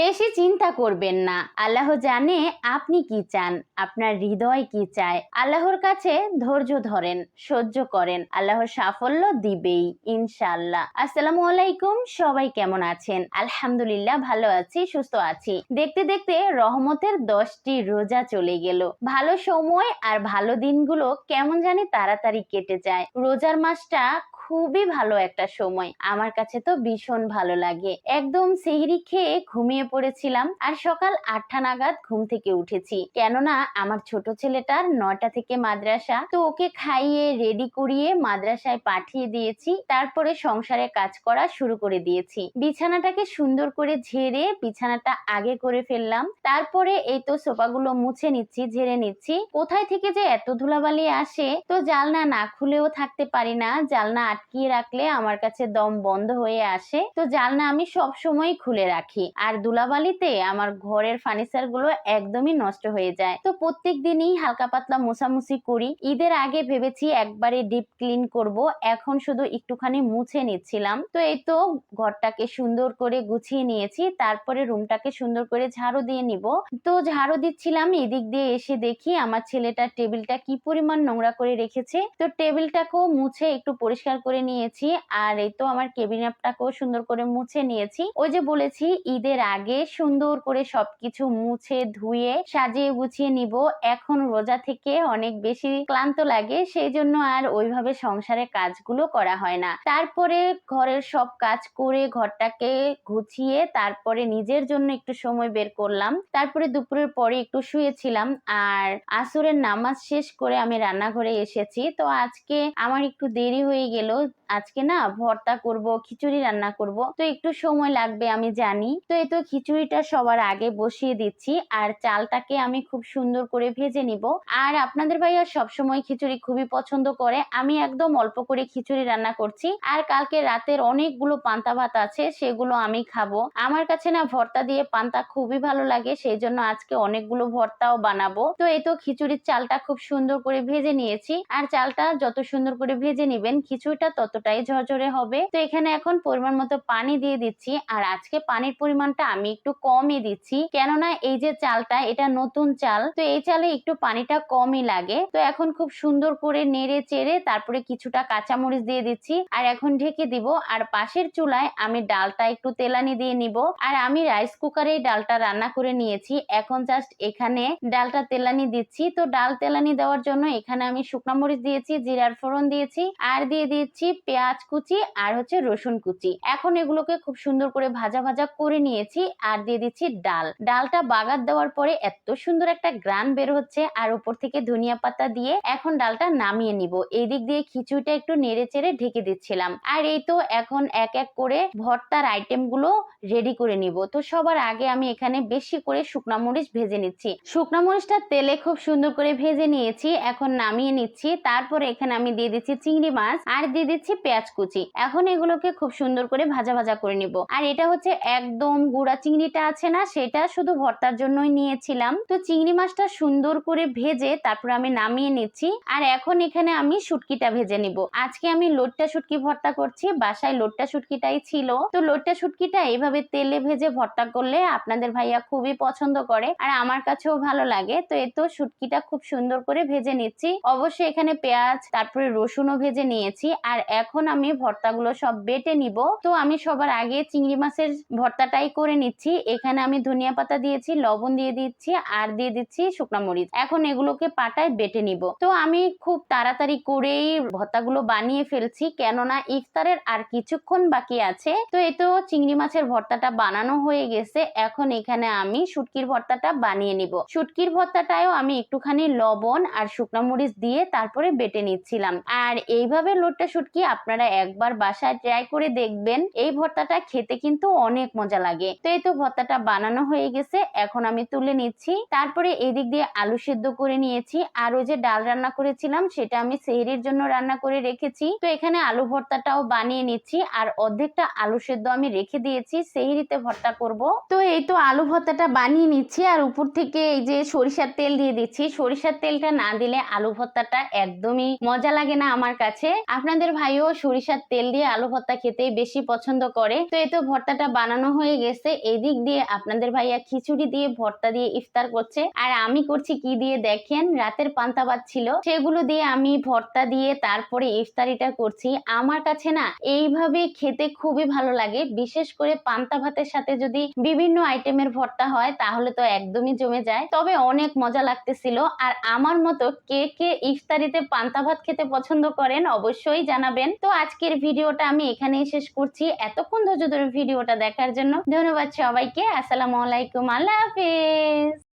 বেশি চিন্তা করবেন না। আল্লাহ জানে আপনি কি চান, আপনার হৃদয় কি চায়। আল্লাহর কাছে ধৈর্য ধরেন, সহ্য করেন, আল্লাহর সাফল্য দিবেই, ইনশাআল্লাহ। আসসালামু আলাইকুম, সবাই কেমন আছেন? আলহামদুলিল্লাহ ভালো আছি, সুস্থ আছি। দেখতে দেখতে রহমতের দশটি রোজা চলে গেল। ভালো সময় আর ভালো দিনগুলো কেমন জানি তাড়াতাড়ি কেটে যায়। রোজার মাসটা খুবই ভালো একটা সময়। আমার কাছে তো ভীষণ ভালো লাগে। একদম সেহরি খেয়ে ঘুমিয়ে পড়েছিলাম আর সকাল আটটা নাগাদ ঘুম থেকে উঠেছি। কেননা আমার ছোট ছেলেটার নয়টা থেকে মাদ্রাসা, তো ওকে খাইয়ে রেডি করিয়ে মাদ্রাসায় পাঠিয়ে দিয়েছি। তারপরে সংসারে কাজ করা শুরু করে দিয়েছি। বিছানাটাকে সুন্দর করে ঝেড়ে বিছানাটা আগে করে ফেললাম। তারপরে এই তো সোফাগুলো মুছে নিচ্ছি, ঝেড়ে নিচ্ছি। কোথায় থেকে যে এত ধুলাবালি আসে, তো জালনা না খুলেও থাকতে পারি না। জালনা আটকিয়ে রাখলে আমার কাছে দম বন্ধ হয়ে আসে। তো জালনা আমি সব সময় খুলে রাখি। আর ধুলাবালিতে আমার ঘরের ফার্নিচারগুলো একদমই নষ্ট হয়ে যায়। তো প্রত্যেক দিনই হালকা পাতলা মোছামুছি করি। ঈদের আগে ভেবেছি একবারে ডিপ ক্লিন করব। এখন শুধু একটুখানি মুছে নিচ্ছিলাম। তো এই তো ঘরটাকে সুন্দর করে গুছিয়ে নিয়েছি। তারপরে রুমটাকে সুন্দর করে ঝাড়ু দিয়ে নিব। তো ঝাড়ু দিচ্ছিলাম। এদিক দিয়ে এসে দেখি আমার ছেলেটা টেবিলটা কি পরিমাণ নোংরা করে রেখেছে। তো টেবিলটাকেও মুছে একটু পরিষ্কার করে নিয়েছি আর এই তো আমার কেবিনেটটাকেও সুন্দর করে মুছে নিয়েছি। ওই যে বলেছি, ঈদের আগে সুন্দর করে সবকিছু মুছে ধুয়ে সাজিয়ে গুছিয়ে নিব। এখন রোজা থেকে অনেক বেশি ক্লান্ত লাগে, সেই জন্য আর ওইভাবে সংসারে কাজগুলো করা হয় না। তারপরে ঘরের সব কাজ করে ঘরটাকে গুছিয়ে তারপরে নিজের জন্য একটু সময় বের করলাম। তারপরে দুপুরের পরে একটু শুয়েছিলাম আর আসরের নামাজ শেষ করে আমি রান্নাঘরে এসেছি। তো আজকে আমার একটু দেরি হয়ে গেল আজকে না ভর্তা করব, খিচুড়ি রান্না করব। তো একটু সময় লাগবে, আমি জানি। তো এই তো খিচুড়িটা সবার আগে বসিয়ে দিচ্ছি, আর চালটাকে আমি খুব সুন্দর করে ভেজে নিব। আর আপনাদের ভাইয়া সবসময় খিচুড়ি খুবই পছন্দ করে। আমি একদম অল্প করে খিচুড়ি রান্না করছি, আর কালকে রাতের অনেকগুলো পান্তা ভাত আছে, সেগুলো আমি খাব। আমার কাছে না ভর্তা দিয়ে পান্তা খুবই ভালো লাগে সেই জন্য আজকে অনেকগুলো ভর্তাও বানাবো। তো এই তো খিচুড়ির চালটা খুব সুন্দর করে ভেজে নিয়েছি, আর চালটা যত সুন্দর করে ভেজে নিবেন, খিচুড়িটা ততটাই ঝরঝরে হবে। তো এখানে এখন পরিমাণ মতো পানি দিয়ে দিচ্ছি। আর আজকে পানির পরিমাণটা আমি একটু কমই দিচ্ছি। কেননা এই যে চালটা, এটা নতুন চাল। তো এই চালে একটু পানিটা কমই লাগে। তো এখন খুব সুন্দর করে নেড়ে চেড়ে তারপরে কিছুটা কাঁচামরিচ দিয়ে দিচ্ছি। আর এখন ঢেকে দিব। আর পাশের চুলায় আমি ডালটা একটু তেলানি দিয়ে নিব। আর আমি রাইস কুকারে ডালটা রান্না করে নিয়েছি। এখন জাস্ট এখানে ডালটা তেলানি দিচ্ছি। তো ডাল তেলানি দেওয়ার জন্য এখানে আমি শুকনো মরিচ দিয়েছি, জিরার ফোড়ন দিয়েছি। আর দিয়ে দিচ্ছি পেঁয়াজ কুচি আর হচ্ছে রসুন কুচি। এখন এগুলোকে খুব সুন্দর করে ভাজা ভাজা করে নিয়েছি আর দিয়ে দিচ্ছি ডাল। ডালটা বাগার দেওয়ার পরে এত সুন্দর একটা গ্রান বের হচ্ছে আর উপর থেকে ধনিয়া পাতা দিয়ে এখন ডালটা নামিয়ে নিব। এই দিক দিয়ে খিচুড়িটা একটু নেড়ে চেড়ে ঢেকে দিচ্ছিলাম। আর এই তো এখন এক এক করে ভর্তার আইটেমগুলো রেডি করে নিব। তো সবার আগে আমি এখানে বেশি করে শুকনা মরিচ ভেজে নিচ্ছি। শুকনা মরিচটা তেলে খুব সুন্দর করে ভেজে নিয়েছি। এখন নামিয়ে নিচ্ছি। তারপরে এখানে আমি দিয়ে দিচ্ছি চিংড়ি মাছ। আর দিয়ে দিচ্ছি পেঁয়াজ কুচি। এখন এগুলোকে খুব সুন্দর করে ভাজা ভাজা করে নিব। আর এটা হচ্ছে একদম গুড়া চিংড়িটা আছে না, সেটা শুধু ভর্তার জন্যই নিয়েছিলাম। তো চিংড়ি মাছটা সুন্দর করে ভেজে তারপর আমি নামিয়ে নিচ্ছি। আর এখন এখানে আমি শুটকিটা ভেজে নিব। আজকে আমি লোটটা শুটকি ভর্তা করছি, বাসায় লোটটা শুটকিটাই ছিল। তো লোটটা শুটকিটা এইভাবে তেলে ভেজে ভর্তা করলে আপনাদের ভাইয়া খুবই পছন্দ করে আর আমার কাছেও ভালো লাগে। তো এই তো শুটকিটা খুব সুন্দর করে ভেজে নিচ্ছি। অবশ্যই এখানে পেঁয়াজ, তারপরে রসুনও ভেজে নিয়েছি। আর এখন আমি ভর্তাগুলো সব বেটে নিব। তো আমি সবার আগে চিংড়ি মাছের ভর্তাটাই করে নিচ্ছি। এখানে আমি ধনিয়া পাতা দিয়েছি, লবণ দিয়ে দিচ্ছি, আর দিয়ে দিচ্ছি শুকনা মরিচ। এখন এগুলোকে পাটায় বেটে নিব। তো আমি খুব তাড়াতাড়ি করেই ভর্তাগুলো বানিয়ে ফেলছি, কেননা ইফতারের আর কিছুক্ষণ বাকি আছে। তো এ তো চিংড়ি মাছের ভর্তাটা বানানো হয়ে গেছে। এখন এখানে আমি শুটকির ভর্তাটা বানিয়ে নিব। শুটকির ভর্তাটাও আমি একটুখানি লবণ আর শুকনা মরিচ দিয়ে তারপরে বেটে নিচ্ছিলাম। আর এইভাবে লোটটা শুটকি আপনারা একবার বাসায় ট্রাই করে দেখবেন। এই ভর্তাটা খেতে কিন্তু অনেক মজা লাগে। তো এই তো ভর্তাটা বানানো হয়ে গেছে, এখন আমি তুলে নিচ্ছি। তারপরে এদিক দিয়ে আলু সিদ্ধ করে নিয়েছি, আর ওই যে ডাল রান্না করেছিলাম, সেটা আমি সেহরির জন্য রান্না করে রেখেছি। তো এখানে আলু ভর্তাটাও বানিয়ে নিচ্ছি, আর অর্ধেকটা আলু সেদ্ধ আমি রেখে দিয়েছি, সেহরিতে ভর্তা করব। তো এই তো আলু ভর্তাটা বানিয়ে নিচ্ছি, আর উপর থেকে এই যে সরিষার তেল দিয়ে দিচ্ছি। সরিষার তেলটা না দিলে আলু ভর্তাটা একদমই মজা লাগে না আমার কাছে। আপনাদের ভাইও সরিষার তেল দিয়ে আলু ভর্তা খেতেই বেশি পছন্দ করে। তো এই তো ভর্তাটা বানানো হয়ে গেছে। এদিক দিয়ে আপনাদের ভাইয়া খিচুড়ি দিয়ে ভর্তা দিয়ে ইফতার করছে। আর আমি করছি কি দিয়ে দেখেন, রাতের পান্তা ভাত ছিল। সেগুলো দিয়ে আমি ভর্তা দিয়ে তারপরে ইফতারিটা করছি। আমার কাছে না এইভাবে খেতে খুবই ভালো লাগে। বিশেষ করে পান্তা ভাতের সাথে যদি বিভিন্ন আইটেমের ভর্তা হয়, তাহলে তো একদমই জমে যায়। তবে অনেক মজা লাগতেছিল। আর আমার মতো কে কে ইফতারিতে পান্তা ভাত খেতে পছন্দ করেন, অবশ্যই জানাবেন। তো আজকের ভিডিওটা আমি এখানেই শেষ করছি। এতক্ষণ ধৈর্য ধরে ভিডিওটা দেখার জন্য ধন্যবাদ সবাইকে। আসসালামু আলাইকুম। আল্লাহ হাফেজ।